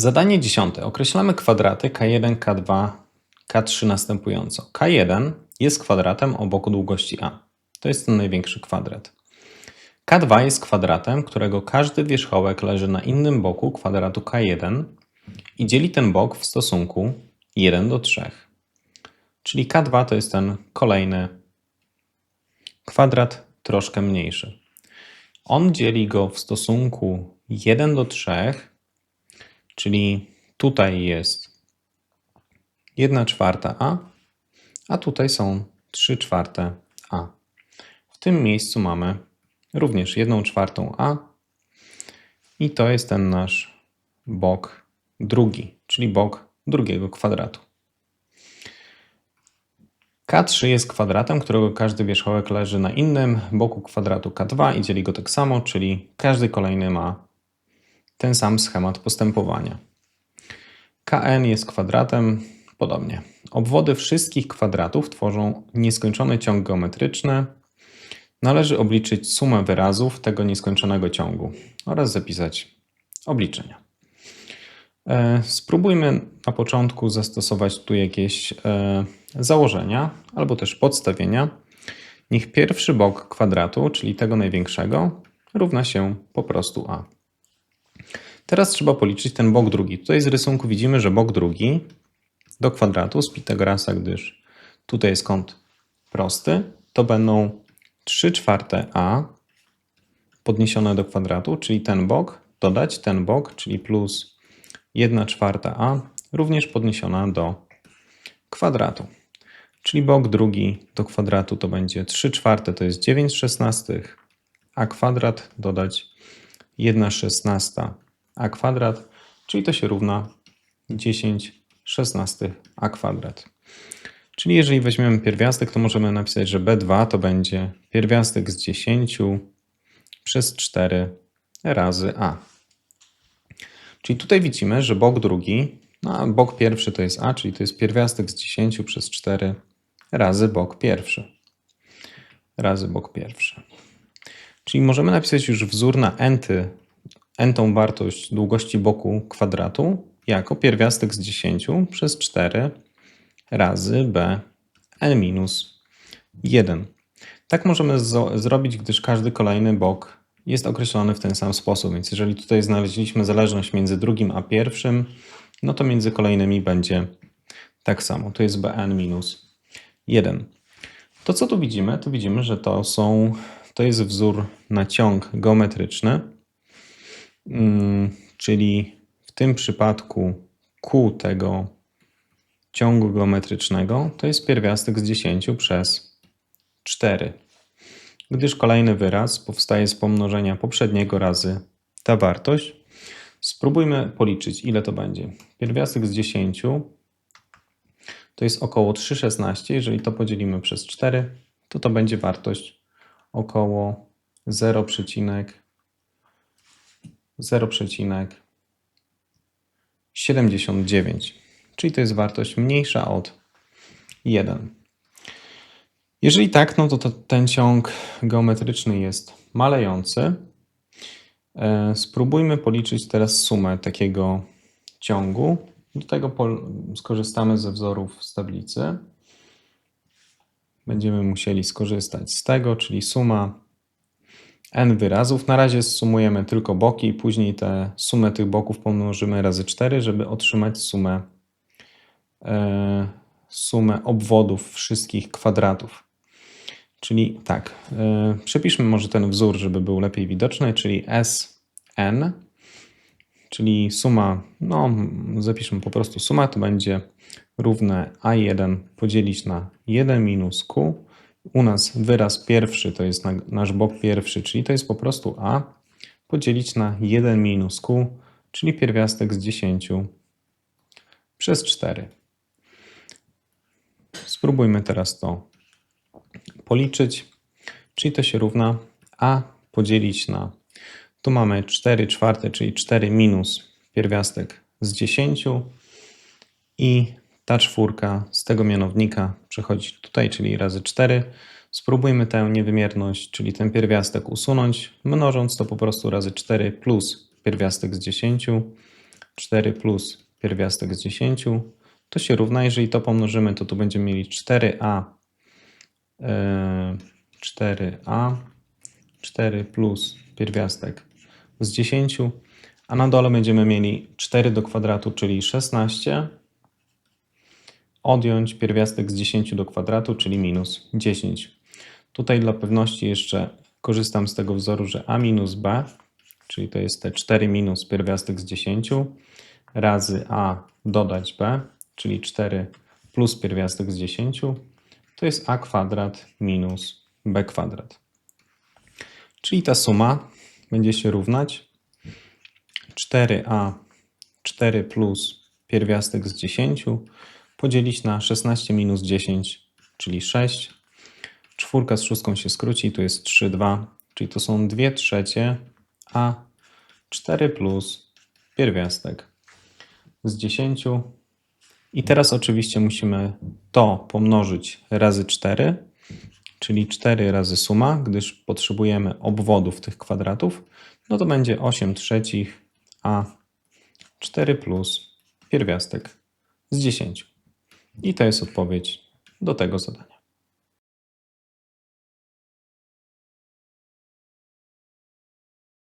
Zadanie dziesiąte. Określamy kwadraty K1, K2, K3 następująco. K1 jest kwadratem o boku długości A. To jest ten największy kwadrat. K2 jest kwadratem, którego każdy wierzchołek leży na innym boku kwadratu K1 i dzieli ten bok w stosunku 1 do 3. Czyli K2 to jest ten kolejny kwadrat troszkę mniejszy. On dzieli go w stosunku 1 do 3, czyli tutaj jest 1 czwarta A, a tutaj są 3 czwarte A. W tym miejscu mamy również 1 czwartą A i to jest ten nasz bok drugi, czyli bok drugiego kwadratu. K3 jest kwadratem, którego każdy wierzchołek leży na innym boku kwadratu K2 i dzieli go tak samo, czyli każdy kolejny ma ten sam schemat postępowania. Kn jest kwadratem, podobnie. Obwody wszystkich kwadratów tworzą nieskończony ciąg geometryczny. Należy obliczyć sumę wyrazów tego nieskończonego ciągu oraz zapisać obliczenia. E, Spróbujmy na początku zastosować tu jakieś e, założenia albo też podstawienia. Niech pierwszy bok kwadratu, czyli tego największego, równa się po prostu a. Teraz trzeba policzyć ten bok drugi. Tutaj z rysunku widzimy, że bok drugi do kwadratu z Pitagorasa, gdyż tutaj jest kąt prosty, to będą 3 czwarte a podniesione do kwadratu, czyli ten bok, dodać ten bok, czyli plus 1 czwarta a, również podniesiona do kwadratu. Czyli bok drugi do kwadratu to będzie 3 czwarte, to jest 9 szesnastych, a kwadrat dodać 1 szesnasta a kwadrat, czyli to się równa 10 szesnastych a kwadrat. Czyli jeżeli weźmiemy pierwiastek, to możemy napisać, że b2 to będzie pierwiastek z 10 przez 4 razy a. Czyli tutaj widzimy, że bok drugi, no a bok pierwszy to jest a, czyli to jest pierwiastek z 10 przez 4 razy bok pierwszy. Razy bok pierwszy. Czyli możemy napisać już wzór na enty, entą wartość długości boku kwadratu jako pierwiastek z 10 przez 4 razy b n minus 1. Tak możemy zrobić, gdyż każdy kolejny bok jest określony w ten sam sposób. Więc jeżeli tutaj znaleźliśmy zależność między drugim a pierwszym, no to między kolejnymi będzie tak samo. To jest bn minus 1. To co tu widzimy? Tu widzimy, że to są, to jest wzór na ciąg geometryczny, czyli w tym przypadku Q tego ciągu geometrycznego to jest pierwiastek z 10 przez 4, gdyż kolejny wyraz powstaje z pomnożenia poprzedniego razy ta wartość. Spróbujmy policzyć, ile to będzie. Pierwiastek z 10 to jest około 3,16. Jeżeli to podzielimy przez 4, to to będzie wartość około 0,79. Czyli to jest wartość mniejsza od 1. Jeżeli tak, no to, ten ciąg geometryczny jest malejący. E, spróbujmy policzyć teraz sumę takiego ciągu. Do tego skorzystamy ze wzorów z tablicy. Będziemy musieli skorzystać z tego, czyli suma n wyrazów. Na razie sumujemy tylko boki i później tę sumę tych boków pomnożymy razy 4, żeby otrzymać sumę, e, sumę obwodów wszystkich kwadratów. Czyli tak, e, przepiszmy może ten wzór, żeby był lepiej widoczny, czyli Sn, czyli suma, no zapiszmy po prostu suma, to będzie równe A1 podzielić na 1 minus Q. U nas wyraz pierwszy to jest nasz bok pierwszy, czyli to jest po prostu A podzielić na 1 minus Q, czyli pierwiastek z 10 przez 4. Spróbujmy teraz to policzyć, czyli to się równa a podzielić na, tu mamy 4 czwarte, czyli 4 minus pierwiastek z 10 i ta czwórka z tego mianownika przechodzi tutaj, czyli razy 4. Spróbujmy tę niewymierność, czyli ten pierwiastek usunąć, mnożąc to po prostu razy 4 plus pierwiastek z 10 4 plus pierwiastek z 10 to się równa, jeżeli to pomnożymy, to tu będziemy mieli 4a, e, 4a, 4 plus pierwiastek z 10, a na dole będziemy mieli 4 do kwadratu, czyli 16, odjąć pierwiastek z 10 do kwadratu, czyli minus 10. Tutaj dla pewności jeszcze korzystam z tego wzoru, że a minus b, czyli to jest te 4 minus pierwiastek z 10, razy a dodać b, czyli 4 plus pierwiastek z 10, to jest a kwadrat minus b kwadrat. Czyli ta suma będzie się równać 4a 4 plus pierwiastek z 10 podzielić na 16 minus 10, czyli 6. Czwórka z szóstką się skróci, tu jest 3, 2, czyli to są 2 trzecie a 4 plus pierwiastek z 10. I teraz oczywiście musimy to pomnożyć razy 4, czyli 4 razy suma, gdyż potrzebujemy obwodów tych kwadratów, no to będzie 8 trzecich a 4 plus pierwiastek z 10. I to jest odpowiedź do tego zadania.